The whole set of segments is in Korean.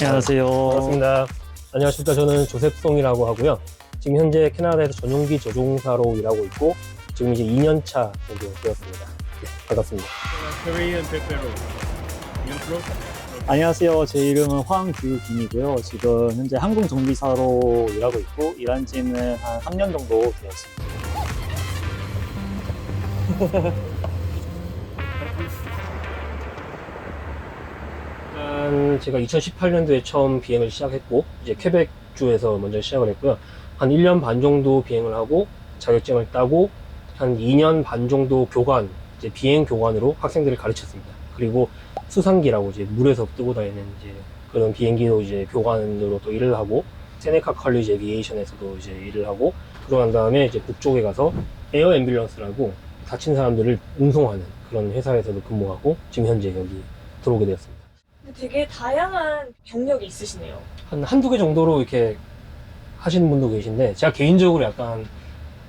안녕하세요. 반갑습니다. 안녕하십니까. 저는 조셉송이라고 하고요. 지금 현재 캐나다에서 전용기 조종사로 일하고 있고, 지금 이제 2년차 정도 되었습니다. 네, 반갑습니다. Korean Pepero. Intro. 안녕하세요. 제 이름은 황규김이고요. 지금 현재 항공 정비사로 일하고 있고 일한 지는 한 3년 정도 되었습니다. 일단 제가 2018년도에 처음 비행을 시작했고, 이제 퀘벡주에서 먼저 시작을 했고요. 한 1년 반 정도 비행을 하고, 자격증을 따고, 한 2년 반 정도 교관, 이제 비행 교관으로 학생들을 가르쳤습니다. 그리고 수상기라고 이제 물에서 뜨고 다니는 이제 그런 비행기도 이제 교관으로 또 일을 하고, 세네카 컬리지 에비에이션에서도 이제 일을 하고, 그러고 난 다음에 이제 북쪽에 가서 에어 앰뷸런스라고 다친 사람들을 운송하는 그런 회사에서도 근무하고, 지금 현재 여기 들어오게 되었습니다. 되게 다양한 경력이 있으시네요. 한 한두 개 정도로 이렇게 하시는 분도 계신데 제가 개인적으로 약간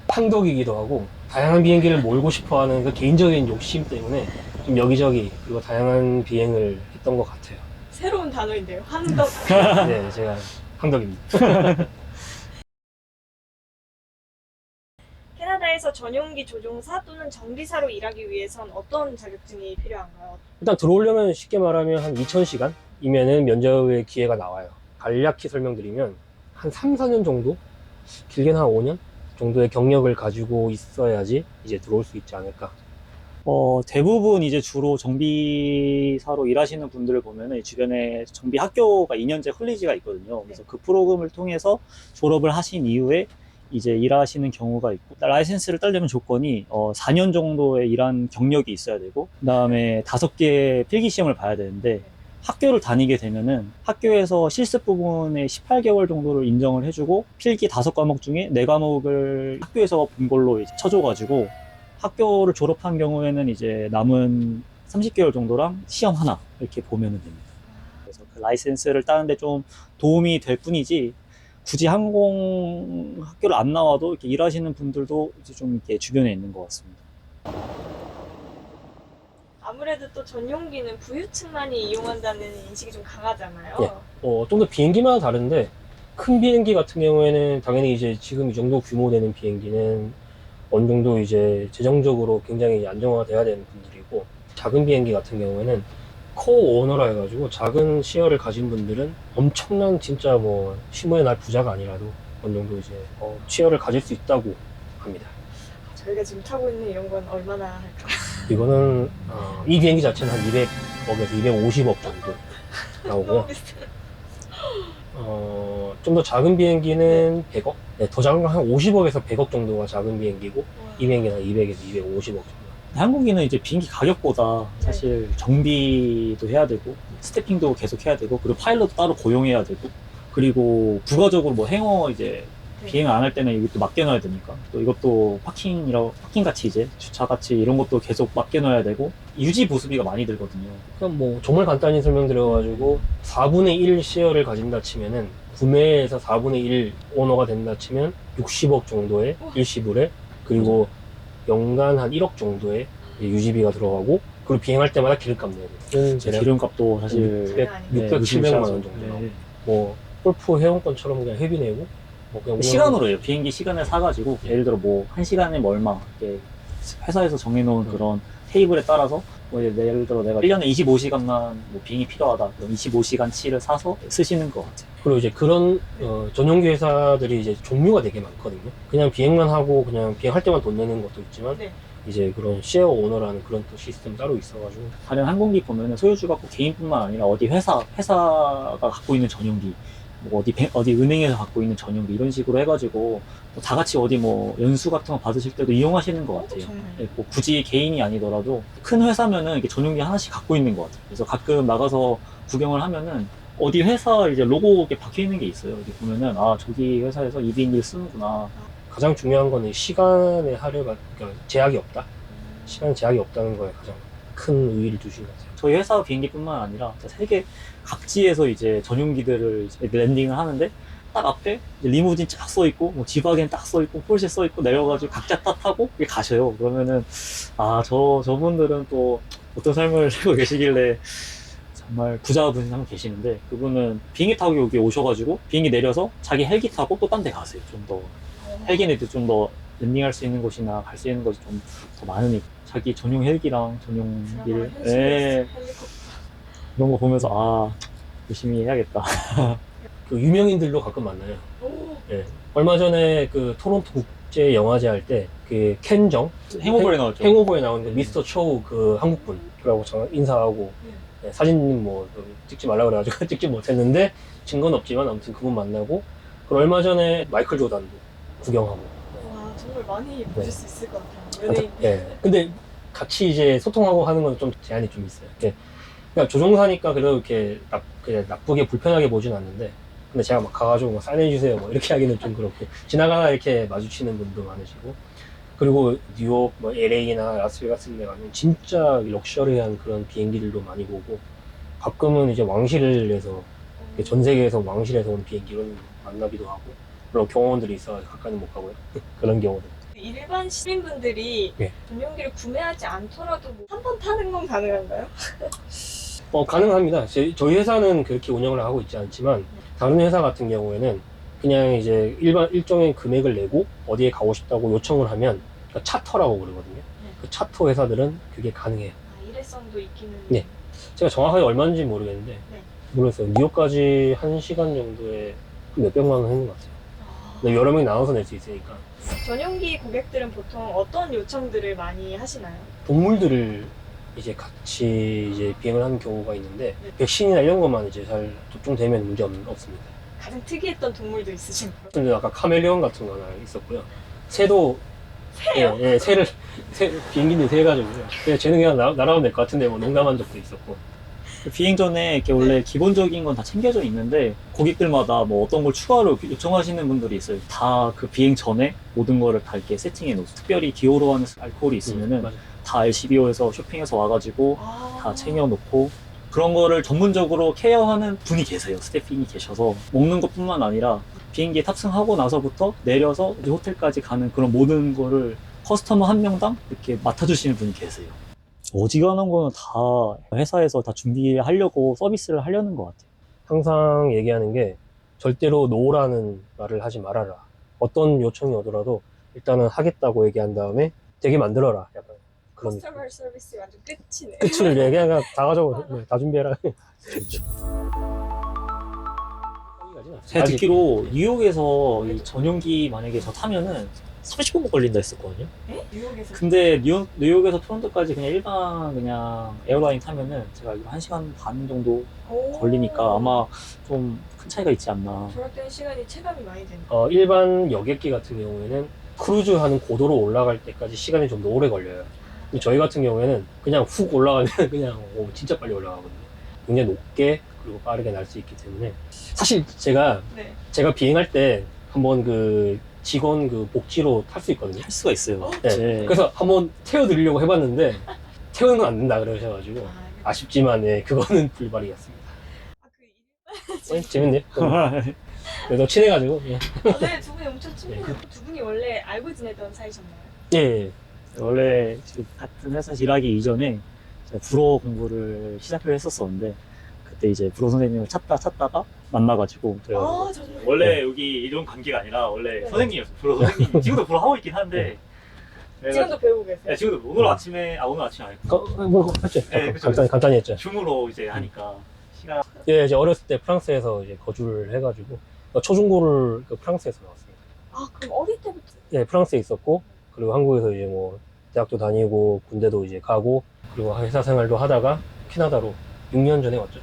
판독이기도 하고 다양한 비행기를 몰고 싶어 하는 그 개인적인 욕심 때문에 좀 여기저기 그리고 다양한 비행을 했던 것 같아요. 새로운 단어인데요. 한덕. 네, 제가 판독입니다. 캐나다에서 전용기 조종사 또는 정비사로 일하기 위해선 어떤 자격증이 필요한가요? 일단 들어오려면 쉽게 말하면 한 2,000시간이면은 면접의 기회가 나와요. 간략히 설명드리면 한 3, 4년 정도? 길게는 한 5년? 정도의 경력을 가지고 있어야지 이제 들어올 수 있지 않을까. 어, 대부분 이제 주로 정비사로 일하시는 분들을 보면은 이 주변에 정비 학교가 2년제 컬리지가 있거든요. 그래서 그 프로그램을 통해서 졸업을 하신 이후에 이제 일하시는 경우가 있고 라이센스를 따려면 조건이 어, 4년 정도의 일한 경력이 있어야 되고 그다음에 다섯 개의 필기 시험을 봐야 되는데 학교를 다니게 되면은 학교에서 실습 부분에 18개월 정도를 인정을 해주고 필기 다섯 과목 중에 네 과목을 학교에서 본 걸로 이제 쳐줘가지고 학교를 졸업한 경우에는 이제 남은 30개월 정도랑 시험 하나 이렇게 보면은 됩니다. 그래서 그 라이센스를 따는데 좀 도움이 될 뿐이지 굳이 항공 학교를 안 나와도 이렇게 일하시는 분들도 이제 좀 이렇게 주변에 있는 것 같습니다. 아무래도 또 전용기는 부유층만이 이용한다는 인식이 좀 강하잖아요. 예. 어, 좀 더 비행기마다 다른데 큰 비행기 같은 경우에는 당연히 이제 지금 이 정도 규모 되는 비행기는 어느 정도 이제 재정적으로 굉장히 안정화돼야 되는 분들이고 작은 비행기 같은 경우에는 코어 오너라 해가지고 작은 시어를 가진 분들은 엄청난 진짜 뭐 시모의 날 부자가 아니라도 어느 정도 이제 어, 시어를 가질 수 있다고 합니다. 저희가 지금 타고 있는 이런 건 얼마나 할까? 이거는 어, 이 비행기 자체는 한 200억에서 250억 정도 비슷해요. 어, 좀 더 작은 비행기는 100억? 네, 더 작은 건 한 50억에서 100억 정도가 작은 비행기고, 이 비행기는 한 200에서 250억 정도. 한국인은 이제 비행기 가격보다 사실 정비도 해야 되고 스태핑도 계속 해야 되고 그리고 파일럿 따로 고용해야 되고 그리고 부가적으로 뭐 행어 이제 네. 비행 안 할 때는 이것도 맡겨놔야 되니까 또 이것도 파킹이라고 파킹 같이 이제 주차 같이 이런 것도 계속 맡겨놔야 되고 유지 보수비가 많이 들거든요. 그럼 뭐, 정말 간단히 설명드려가지고, 4분의 1 시어를 가진다 치면은, 구매에서 4분의 1 오너가 된다 치면, 60억 정도의. 일시불에, 그리고 연간 한 1억 정도의 유지비가 들어가고, 그리고 비행할 때마다 기름값 내고. 음, 제 기름값도 사실 600, 네, 600, 700만 원. 정도. 네. 뭐, 골프 회원권처럼 그냥 회비 내고, 뭐 그냥 시간으로 해요. 비행기 시간을 사가지고 예를 들어 뭐 한 시간에 뭐 얼마 이렇게 회사에서 정해놓은 음. 그런 테이블에 따라서 뭐 예를 들어 내가 1년에 25시간만 뭐 비행이 필요하다 그럼 25시간치를 사서 쓰시는 것 같아요. 그리고 이제 그런 어, 전용기 회사들이 이제 종류가 되게 많거든요. 그냥 비행만 하고 그냥 비행할 때만 돈 내는 것도 있지만 네. 이제 그런 쉐어 오너라는 그런 또 시스템 따로 있어가지고 다른 항공기 보면은 소유주가 꼭 개인뿐만 아니라 어디 회사 회사가 갖고 있는 전용기 뭐 어디 뱅- 어디 은행에서 갖고 있는 전용기 이런 식으로 해가지고 뭐 다 같이 어디 뭐 연수 같은 거 받으실 때도 이용하시는 것 같아요. 정말. 예, 뭐 굳이 개인이 아니더라도 큰 회사면은 이렇게 전용기 하나씩 갖고 있는 것 같아요. 그래서 가끔 나가서 구경을 하면은 어디 회사 이제 로고 이렇게 박혀 있는 게 있어요. 여기 보면은 아 저기 회사에서 이 비행기를 쓰는구나. 가장 중요한 거는 시간의 하려가 그러니까 제약이 없다. 시간 제약이 없다는 거에 가장 큰 의의를 두신 것 같아요. 저희 회사 비행기뿐만 아니라 세계 각지에서 이제 전용기들을 이제 랜딩을 하는데 딱 앞에 리무진 쫙 써 있고 뭐 지바겐 딱 써 있고 폴쉐 써 있고 내려가지고 각자 딱 타고 이렇게 가셔요. 그러면은 아 저 저분들은 또 어떤 삶을 살고 계시길래 정말 부자분이 한분 계시는데 그분은 비행기 타고 여기 오셔가지고 비행기 내려서 자기 헬기 타고 또 딴 데 가세요. 좀 더 헬기네도 좀 더 랜딩할 수 있는 곳이나 갈 수 있는 곳이 좀 더 많으니까 자기 전용 헬기랑 전용 일 예. 그런 거 보면서 아 열심히 해야겠다. 그 유명인들도 가끔 만나요. 오, 얼마 전에 그 토론토 국제 영화제 할 때 그 켄정 행오버에 나왔죠. 행오버에 나오는데 미스터 초우 그 한국 분이라고 저 인사하고 네, 사진 뭐 찍지 말라 그래가지고 찍지 못했는데 증거는 없지만 아무튼 그분 만나고 그리고 얼마 전에 마이클 조단도 구경하고 와 정말 많이 네. 보실 수 있을 것 같아요. 연예인. 네. 근데 같이 이제 소통하고 하는 건 좀 제한이 좀 있어요. 이렇게 그러니까 조종사니까 그래도 이렇게 나, 그냥 나쁘게 불편하게 보진 않는데 근데 제가 막 가가지고 막 사인해주세요 뭐 이렇게 하기는 좀 그렇고 지나가다 이렇게 마주치는 분도 많으시고 그리고 뉴욕 뭐 LA나 라스베가스 데 가면 진짜 럭셔리한 그런 비행기들도 많이 보고 가끔은 이제 왕실에서 어, 전 세계에서 왕실에서 온 비행기를 만나기도 하고 그런 경험들이 있어서 가까이는 못 가고요 그런 경우들 일반 시민분들이 네. 전용기를 구매하지 않더라도 뭐 한번 타는 건 가능한가요? 어, 가능합니다. 제- 저희 회사는 그렇게 운영을 하고 있지 않지만, 다른 회사 같은 경우에는 그냥 이제 일반, 일정의 금액을 내고 어디에 가고 싶다고 요청을 하면, 그러니까 차터라고 그러거든요. 그 차터 회사들은 그게 가능해요. 아, 일회성도 있기는. 네. 제가 정확하게 얼마인지 모르겠는데, 네. 모르겠어요. 뉴욕까지 한 시간 정도에 몇 백만 원 하는 것 같아요. 아, 근데 여러 명이 나눠서 낼 수 있으니까. 전용기 고객들은 보통 어떤 요청들을 많이 하시나요? 동물들을 이제 같이 이제 비행을 하는 경우가 있는데, 네. 백신이나 이런 것만 이제 잘 접종되면 문제 없, 없습니다. 가장 특이했던 동물도 있으신가요? 근데 아까 카멜레온 같은 거 하나 있었고요. 새도 새요? 예, 예, 새를 새, 비행기는 새 가지고요. 그냥 쟤는 그냥 나, 날아가면 될 것 같은데 뭐 농담한 적도 있었고. 비행 전에 이렇게 원래 기본적인 건 다 챙겨져 있는데 고객들마다 뭐 어떤 걸 추가로 요청하시는 분들이 있어요. 다 그 비행 전에 모든 거를 다 이렇게 세팅해 놓고 특별히 기호로 하는 알코올이 있으면은 맞아. 다 LCBO에서 쇼핑해서 와가지고 아, 다 챙겨놓고 그런 거를 전문적으로 케어하는 분이 계세요. 스태핑이 계셔서 먹는 것뿐만 아니라 비행기에 탑승하고 나서부터 내려서 이제 호텔까지 가는 그런 모든 거를 커스터머 한 명당 이렇게 맡아주시는 분이 계세요. 어지간한 거는 다 회사에서 다 준비하려고 서비스를 하려는 것 같아요. 항상 얘기하는 게 절대로 노라는 말을 하지 말아라. 어떤 요청이 오더라도 일단은 하겠다고 얘기한 다음에 되게 만들어라. 약간. 커스터머 서비스 완전 끝이네. 끝을 얘기 그냥 다 가져고 네, 다 준비해라. 제가 듣기로 뉴욕에서 이 전용기 만약에 저 타면은 30분 걸린다 했었거든요. 에? 뉴욕에서 근데 뉴욕, 뉴욕에서 토론토까지 그냥 일반 그냥 에어라인 타면은 제가 알기로 1시간 반 정도 오. 걸리니까 아마 좀 큰 차이가 있지 않나. 조락되는 시간이 체감이 많이 되네. 어, 일반 여객기 같은 경우에는 크루즈 하는 고도로 올라갈 때까지 시간이 좀 더 오래 걸려요. 저희 같은 경우에는 그냥 훅 올라가면 그냥 오, 진짜 빨리 올라가거든요. 굉장히 높게 그리고 빠르게 날 수 있기 때문에 사실 제가 네. 제가 비행할 때 한번 그 직원 그 복지로 탈 수 있거든요. 할 수가 있어요. 네. 네. 그래서 한번 태워드리려고 해봤는데 태우는 건 안 된다 그러셔가지고 아, 이거- 아쉽지만 네, 그거는 불발이었습니다. 아, 그 일- 어, 재밌네. 그래도 친해가지고 예. 아, 네, 두 분이 엄청 친구예요. 두 분이 원래 알고 지내던 사이셨나요? 예, 예. 원래 지금 같은 회사 일하기 이전에 제가 불어 공부를 시작을 했었었는데 그때 이제 불어 선생님을 찾다 찾다가 만나가지고 아, 저. 원래 여기 이런 관계가 아니라 원래 네. 선생님이었어요. 불어 선생님 지금도 불어 하고 있긴 한데 지금도 배우고 계세요? 네, 지금도 오늘 아침에 아 오늘 아침에 아니고 어, 뭐 했죠? 네, 그쵸, 간단히, 간단히 했죠. 줌으로 이제 하니까 시간 예, 이제 어렸을 때 프랑스에서 이제 거주를 해가지고 어, 초중고를 그 프랑스에서 나왔습니다. 아, 그럼 어릴 때부터 예, 프랑스에 있었고 그리고 한국에서 이제 뭐 대학도 다니고 군대도 이제 가고 그리고 회사 생활도 하다가 캐나다로 6년 전에 왔죠.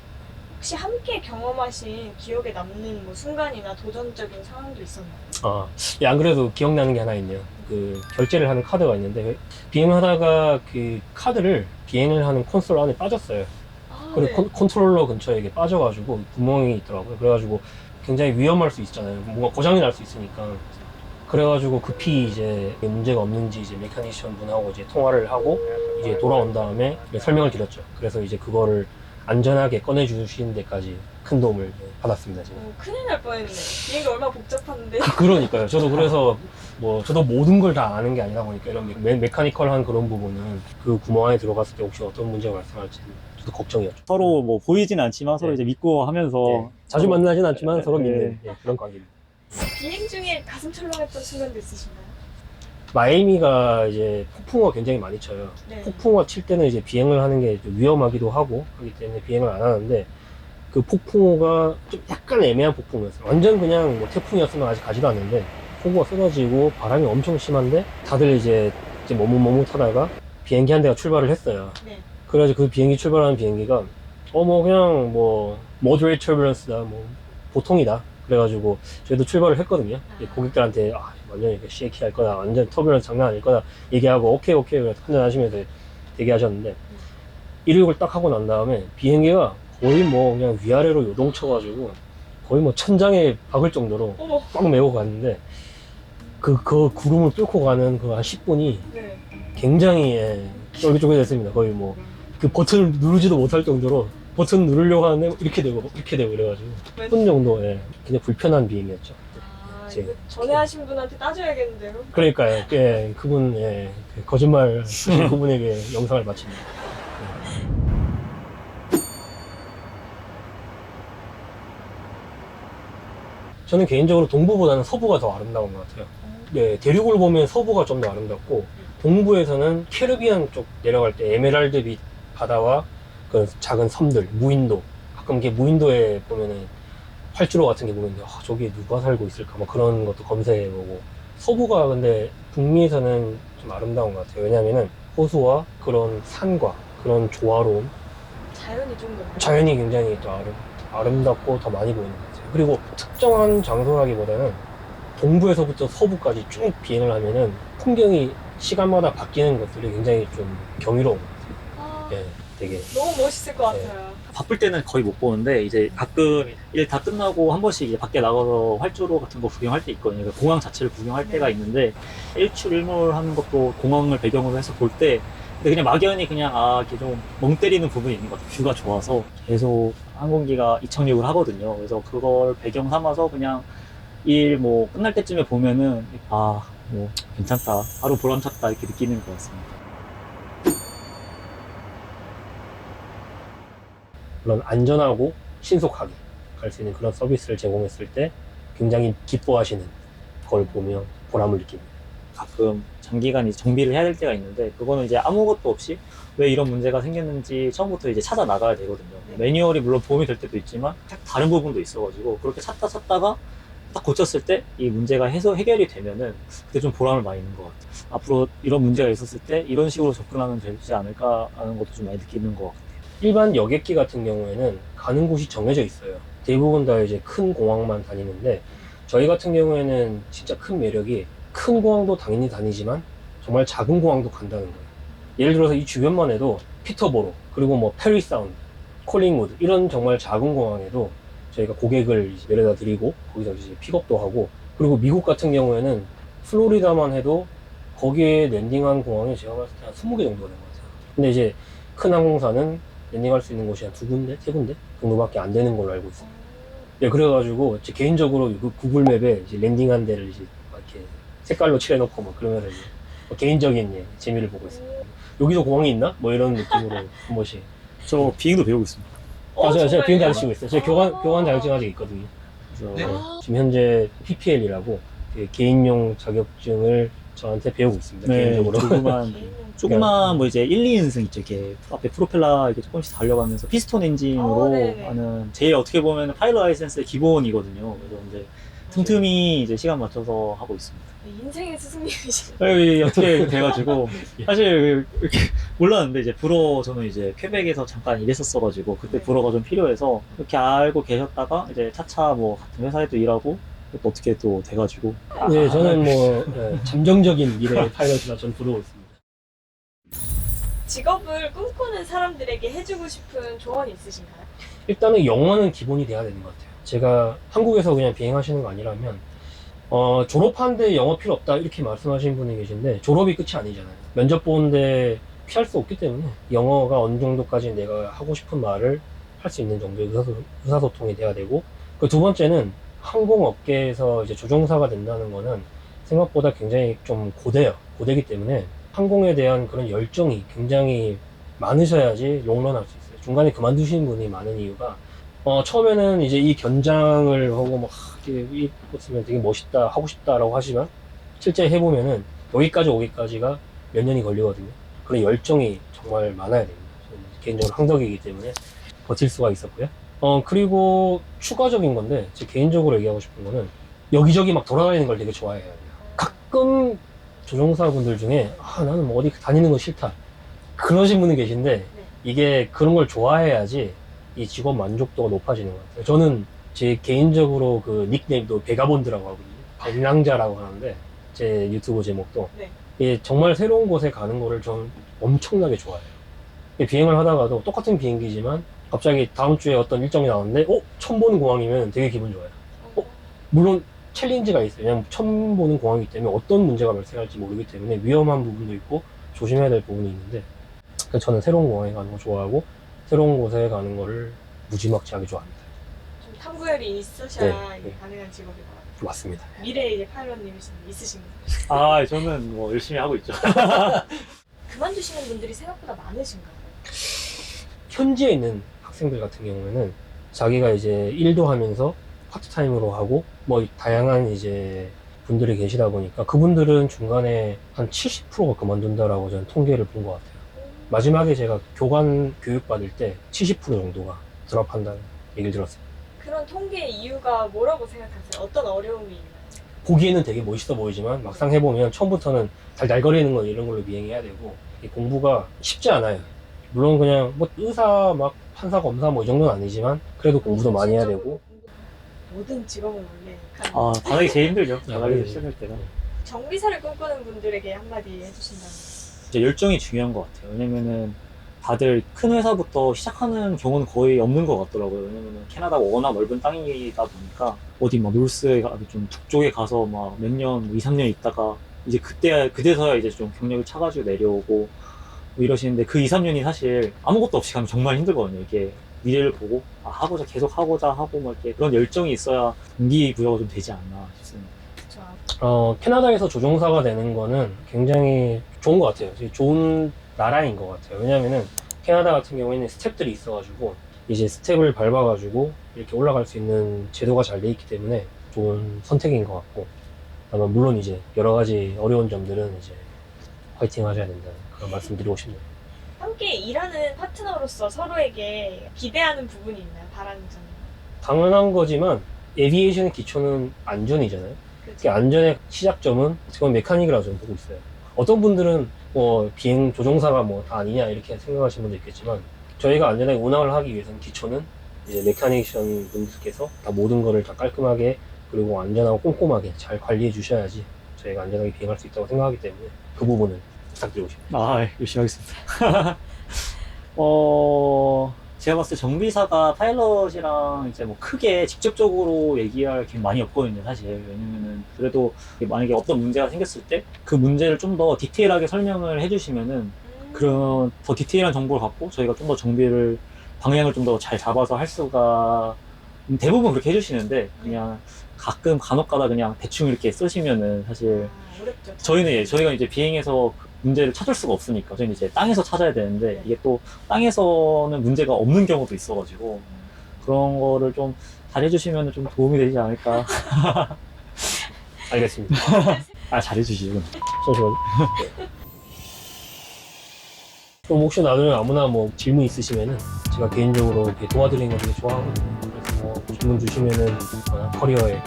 혹시 함께 경험하신 기억에 남는 뭐 순간이나 도전적인 상황도 있었나요? 아, 예, 안 그래도 기억나는 게 하나 있네요. 그 결제를 하는 카드가 있는데 비행하다가 그 카드를 비행을 하는 콘솔 안에 빠졌어요. 아, 그리고 네. 컨, 컨트롤러 근처에 이게 빠져가지고 구멍이 있더라고요. 그래가지고 굉장히 위험할 수 있잖아요. 뭔가 고장이 날 수 있으니까. 그래가지고 급히 이제 문제가 없는지 이제 메카니션 분하고 이제 통화를 하고 이제 돌아온 다음에 설명을 드렸죠. 그래서 이제 그거를 안전하게 꺼내주시는 데까지 큰 도움을 네, 받았습니다. 제가. 어, 큰일 날 뻔했네. 비행기 얼마나 복잡한데. 그러니까요. 저도 그래서 뭐 저도 모든 걸 다 아는 게 아니다 보니까 이런 메, 메카니컬한 그런 부분은 그 구멍 안에 들어갔을 때 혹시 어떤 문제가 발생할지 저도 걱정이었죠. 서로 뭐 보이진 않지만 서로 네. 이제 믿고 하면서 네. 자주 만나진 않지만 네. 서로 믿는 예, 그런 관계입니다. 비행 중에 가슴 철렁했던 순간도 있으신가요? 마이애미가 이제 폭풍우가 굉장히 많이 쳐요. 네. 폭풍우가 칠 때는 이제 비행을 하는 게좀 위험하기도 하고 하기 때문에 비행을 안 하는데 그 폭풍우가 좀 약간 애매한 폭풍우였어요. 완전 그냥 뭐 태풍이었으면 아직 가지도 않는데 폭우가 쏟아지고 바람이 엄청 심한데 다들 이제 이제 머뭇머뭇하다가 비행기 한 대가 출발을 했어요. 네. 그래가지고 그 비행기 출발하는 비행기가 어 뭐 그냥 뭐 moderate turbulence다 뭐 보통이다. 그래가지고 저희도 출발을 했거든요. 이제 고객들한테 아, 완전 이렇게 쉐이키 할 거다. 완전 터뷸런스 장난 아닐 거다. 얘기하고 오케이 오케이 한잔 하시면서 대기하셨는데 이륙을 딱 하고 난 다음에 비행기가 거의 뭐 그냥 위아래로 요동쳐가지고 거의 뭐 천장에 박을 정도로. 꽉 메고 갔는데 그, 그 구름을 뚫고 가는 그 한 10분이 네. 굉장히 예, 쫄깃쫄깃했습니다. 거의 뭐 그 버튼을 누르지도 못할 정도로 버튼 누르려고 하는데 이렇게 되고 이렇게 되고 이래가지고 10분 정도 예, 굉장히 불편한 비행이었죠. 아, 제- 이거 전에 하신 분한테 따져야겠는데요. 그러니까요. 예, 그분 예, 그 거짓말 하신 그분에게 영상을 바칩니다. 저는 개인적으로 동부보다는 서부가 더 아름다운 것 같아요. 네, 대륙을 보면 서부가 좀 더 아름답고 동부에서는 캐리비안 쪽 내려갈 때 에메랄드 빛 바다와 그 작은 섬들, 무인도 가끔 이게 무인도에 보면은 활주로 같은 게 보이는데 아, 저기에 누가 살고 있을까 뭐 그런 것도 검색해보고 서부가 근데 북미에서는 좀 아름다운 것 같아요. 왜냐면은 호수와 그런 산과 그런 조화로움, 자연이 좀 더. 자연이 굉장히 또 아름, 아름답고 더 많이 보이는 것 같아요. 그리고 특정한 장소라기보다는 동부에서부터 서부까지 쭉 비행을 하면은 풍경이 시간마다 바뀌는 것들이 굉장히 좀 경이로운 것 아, 같아요. 예, 되게. 너무 멋있을 것 네. 같아요. 바쁠 때는 거의 못 보는데 이제 가끔 일 다 끝나고 한 번씩 이제 밖에 나가서 활주로 같은 거 구경할 때 있거든요. 그러니까 공항 자체를 구경할 네. 때가 있는데 일출 일몰 하는 것도 공항을 배경으로 해서 볼 때 근데 그냥 막연히 그냥 아 이렇게 좀 멍 때리는 부분이 있는 것 같아요. 뷰가 좋아서 계속 항공기가 이착륙을 하거든요. 그래서 그걸 배경 삼아서 그냥 일 뭐 끝날 때쯤에 보면은 아 뭐 괜찮다 하루 보람 찼다 이렇게 느끼는 것 같습니다. 물론 안전하고 신속하게 갈 수 있는 그런 서비스를 제공했을 때 굉장히 기뻐하시는 걸 보며 보람을 느낍니다. 가끔 장기간 이제 정비를 해야 될 때가 있는데 그거는 이제 아무것도 없이 왜 이런 문제가 생겼는지 처음부터 이제 찾아 나가야 되거든요. 매뉴얼이 물론 도움이 될 때도 있지만 다른 부분도 있어가지고 그렇게 찾다 찾다가 딱 고쳤을 때 이 문제가 해소 해결이 되면은 그때 좀 보람을 많이 있는 것 같아요. 앞으로 이런 문제가 있었을 때 이런 식으로 접근하면 되지 않을까 하는 것도 좀 많이 느끼는 것 같아요. 일반 여객기 같은 경우에는 가는 곳이 정해져 있어요. 대부분 다 이제 큰 공항만 다니는데 저희 같은 경우에는 진짜 큰 매력이 큰 공항도 당연히 다니지만 정말 작은 공항도 간다는 거예요. 예를 들어서 이 주변만 해도 피터보로 그리고 뭐 페리 사운드, 콜링우드 이런 정말 작은 공항에도 저희가 고객을 내려다 드리고 거기서 이제 픽업도 하고 그리고 미국 같은 경우에는 플로리다만 해도 거기에 랜딩한 공항이 제가 봤을 때 한 20개 정도가 된것 같아요. 근데 이제 큰 항공사는 랜딩할 수 있는 곳이 한 두 군데, 세 군데 정도밖에 안 되는 걸로 알고 있어요. 네, 그래가지고 제 개인적으로 그 구글 맵에 이제 랜딩한 데를 이제 막 이렇게 색깔로 칠해놓고 막 그러면서 이제 뭐 개인적인 예, 재미를 보고 있어요. 여기도 공항이 있나? 뭐 이런 느낌으로 한 번씩. 저 비행도 배우고 있습니다. 어, 아, 제가, 제가 비행? 자격증 있어요. 제가 교관, 아. 교관 자격증 아직 있거든요. 그래서 아, 지금 현재 PPL이라고 개인용 자격증을 저한테 배우고 있습니다. 네, 개인적으로. 조그만. 조그만 뭐 이제 1, 2인승 있죠. 이렇게 앞에 프로펠러 이렇게 조금씩 달려가면서 피스톤 엔진으로 어, 네네. 하는 제일 어떻게 보면 파일럿 라이센스의 기본이거든요. 그래서 이제 틈틈이 이제 시간 맞춰서 하고 있습니다. 인생의 스승님이시. 에이, 어떻게 돼가지고 사실 이렇게 몰랐는데 이제 불어 저는 이제 퀘벡에서 잠깐 일했었어가지고 그때 네. 불어가 좀 필요해서 이렇게 알고 계셨다가 이제 차차 뭐 같은 회사에도 일하고 또 어떻게 또 돼가지고 네, 저는 뭐 예, 잠정적인 미래의 파일럿이라 전 부르고 있습니다. 직업을 꿈꾸는 사람들에게 해주고 싶은 조언이 있으신가요? 일단은 영어는 기본이 돼야 되는 것 같아요. 제가 한국에서 그냥 비행하시는 거 아니라면 어, 졸업하는데 영어 필요 없다 이렇게 말씀하시는 분이 계신데 졸업이 끝이 아니잖아요. 면접 보는데 피할 수 없기 때문에 영어가 어느 정도까지 내가 하고 싶은 말을 할 수 있는 정도의 의사소, 의사소통이 돼야 되고 그 두 번째는 항공업계에서 이제 조종사가 된다는 거는 생각보다 굉장히 좀 고대요. 고대기 때문에 항공에 대한 그런 열정이 굉장히 많으셔야지 롱런할 수 있어요. 중간에 그만두시는 분이 많은 이유가 어, 처음에는 이제 이 견장을 하고 막 이렇게 쓰면 되게 멋있다 하고 싶다라고 하지만 실제 해보면은 여기까지 오기까지가 몇 년이 걸리거든요. 그런 열정이 정말 많아야 됩니다. 개인적으로 항덕이기 때문에 버틸 수가 있었고요. 어 그리고 추가적인 건데 제 개인적으로 얘기하고 싶은 거는 여기저기 막 돌아다니는 걸 되게 좋아해요. 가끔 조종사분들 중에 아 나는 뭐 어디 다니는 거 싫다 그러신 분이 계신데 이게 그런 걸 좋아해야지 이 직업 만족도가 높아지는 것 같아요. 저는 제 개인적으로 그 닉네임도 베가본드라고 하거든요. 방랑자라고 하는데 제 유튜브 제목도 네. 이게 정말 새로운 곳에 가는 거를 저는 엄청나게 좋아해요. 비행을 하다가도 똑같은 비행기지만 갑자기 다음 주에 어떤 일정이 나왔는데 어? 처음 보는 공항이면 되게 기분 좋아요. 어? 물론 챌린지가 있어요. 왜냐면 처음 보는 공항이기 때문에 어떤 문제가 발생할지 모르기 때문에 위험한 부분도 있고 조심해야 될 부분이 있는데 그래서 저는 새로운 공항에 가는 거 좋아하고 새로운 곳에 가는 거를 무지막지하게 좋아합니다. 좀 탐구열이 있으셔야 네, 네. 가능한 직업인 것 같아요. 맞습니다. 미래 이제 파일럿님이 있으신 분. 아, 저는 뭐 열심히 하고 있죠. 그만두시는 분들이 생각보다 많으신가요? 현지에 있는 학생들 같은 경우에는 자기가 이제 일도 하면서 파트타임으로 하고 뭐 다양한 이제 분들이 계시다 보니까 그분들은 중간에 한 70%가 그만둔다라고 저는 통계를 본 것 같아요. 마지막에 제가 교관 교육 받을 때 70% 정도가 드랍한다는 얘기를 들었어요. 그런 통계 이유가 뭐라고 생각하세요? 어떤 어려움이 있나요? 보기에는 되게 멋있어 보이지만 막상 해보면 처음부터는 달달거리는 거 이런 걸로 비행해야 되고 이 공부가 쉽지 않아요. 물론 그냥 뭐 의사 막 판사 검사 뭐 이 정도는 아니지만 그래도 공부도 많이 해야 되고 모든 직업은 원래 가능. 아, 바닥이 제일 힘들죠. 네, 바닥에서 네. 시작할 때가. 정비사를 꿈꾸는 분들에게 한마디 해주신다면 이제 열정이 중요한 것 같아요. 왜냐면은 다들 큰 회사부터 시작하는 경우는 거의 없는 것 같더라고요. 왜냐면은 캐나다가 워낙 넓은 땅이다 보니까 어디 막 놀스에 가, 좀 북쪽에 가서 막 몇 년, 뭐 2, 3년 있다가 이제 그때, 그때서야 이제 좀 경력을 차가지고 내려오고 뭐 이러시는데 그 2, 3년이 사실 아무것도 없이 가면 정말 힘들거든요. 이게 미래를 보고 아, 하고자, 계속 하고자 하고 막 이렇게 그런 열정이 있어야 동기 부여가 좀 되지 않나 싶습니다. 저 어, 캐나다에서 조종사가 되는 거는 굉장히 좋은 것 같아요. 되게 좋은 나라인 것 같아요. 왜냐면은 캐나다 같은 경우에는 스텝들이 있어가지고 이제 스텝을 밟아가지고 이렇게 올라갈 수 있는 제도가 잘 돼 있기 때문에 좋은 선택인 것 같고 다만 물론 이제 여러 가지 어려운 점들은 이제 화이팅 하셔야 된다는 그런 말씀 드리고 싶네요. 함께 일하는 파트너로서 서로에게 기대하는 부분이 있나요? 바라는 점은? 당연한 거지만 에비에이션의 기초는 안전이잖아요. 특히 안전의 시작점은 보면 메카닉이라고 저는 보고 있어요. 어떤 분들은 뭐 비행 조종사가 뭐 다 아니냐 이렇게 생각하시는 분도 있겠지만 저희가 안전하게 운항을 하기 위해서는 기초는 이제 메카니션 분들께서 다 모든 거를 다 깔끔하게 그리고 안전하고 꼼꼼하게 잘 관리해 주셔야지 저희가 안전하게 비행할 수 있다고 생각하기 때문에 그 부분을 부탁드리고 싶습니다. 아, 예, 열심히 하겠습니다. 어, 제가 봤을 때 정비사가 파일럿이랑 이제 뭐 크게 직접적으로 얘기할 게 많이 없거든요, 사실. 왜냐면은, 그래도 만약에 어떤 문제가 생겼을 때 그 문제를 좀 더 디테일하게 설명을 해주시면은 음, 그런 더 디테일한 정보를 갖고 저희가 좀 더 정비를, 방향을 좀 더 잘 잡아서 할 수가 음, 대부분 그렇게 해주시는데 그냥 가끔 간혹 가다 그냥 대충 이렇게 쓰시면은 사실 아, 어렵죠. 저희는 예, 저희가 이제 비행에서 그 문제를 찾을 수가 없으니까 저희는 이제 땅에서 찾아야 되는데 이게 또 땅에서는 문제가 없는 경우도 있어가지고 그런 거를 좀 잘해주시면 좀 도움이 되지 않을까. 알겠습니다. 아 잘해주시죠. 잠시만요. 그럼 혹시 나중에 아무나 뭐 질문 있으시면은 제가 개인적으로 이렇게 도와드리는 거 되게 좋아하거든요. 그래서 뭐 질문 주시면은 어, 커리어에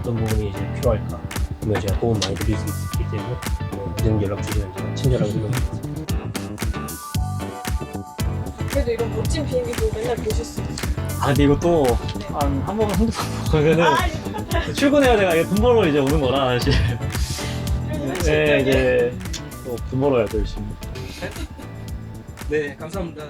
어떤 부분이 이제 필요할까 그러면 제가 도움 많이 드릴 수 있기 때문에 뭐 언제든 연락 주시면 제가 친절하게. 그래도 이런 멋진 비행기도 맨날 보실 수 있어요. 아 근데 이것도 한한 번은 한두 번 보면은 아, 이거. 출근해야 돼가 돈 벌러 이제 오는 거라 사실. 네 이제 또 돈 벌어야 돼 열심히. 네, 감사합니다.